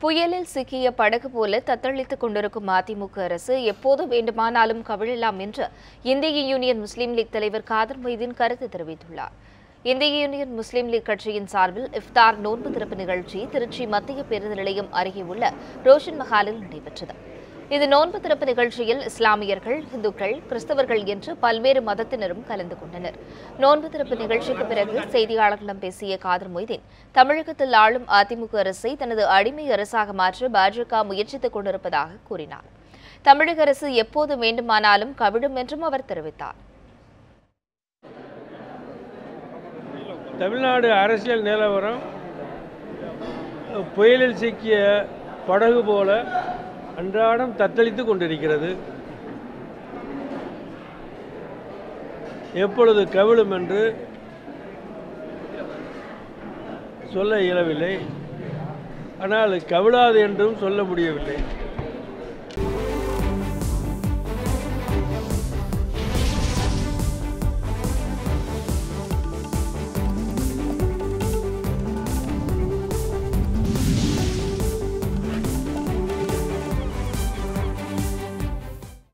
புயலில் சிக்கிய படகு போல தத்தளித்துக் கொண்டிருக்கும் அதிமுக அரசு எப்போது வேண்டுமானாலும் கவிழலாம் என்று இந்திய யூனியன் முஸ்லீம் லீக் தலைவர் காதர் மொய்தீன் கருத்து தெரிவித்துள்ளார். இந்திய யூனியன் முஸ்லீம் லீக் கட்சியின் சார்பில் இஃப்தார் நோன்பு திறப்பு நிகழ்ச்சி திருச்சி மத்திய பேருந்து நிலையம் அருகே உள்ள ரோஷன் மஹாலில் நடைபெற்றது. இது நோன்பு திறப்பு நிகழ்ச்சியில் இஸ்லாமியர்கள் இந்துக்கள் கிறிஸ்தவர்கள் என்று பல்வேறு மதத்தினரும் கலந்து கொண்டனர். நோன்பு திறப்பு நிகழ்ச்சிக்கு பிறகு செய்தியாளர்களிடம் பேசிய காதர் மொய்தீன் தமிழகத்தில் ஆளும் அதிமுக அரசை தனது அடிமை அரசாக மாற்ற பாஜக முயற்சித்துக் கொண்டிருப்பதாக கூறினார். தமிழக அரசு எப்போது வேண்டுமானாலும் கவிழும் என்றும் அவர் தெரிவித்தார். தமிழ்நாடு அரசியல் நிலவரம் புயலில் சிக்கிய படகு போல அன்றாடம் தத்தளித்து கொண்டிருக்கிறது. எப்பொழுது கவிழும் என்று சொல்ல இயலவில்லை. ஆனால் கவிழாது என்றும் சொல்ல முடியவில்லை.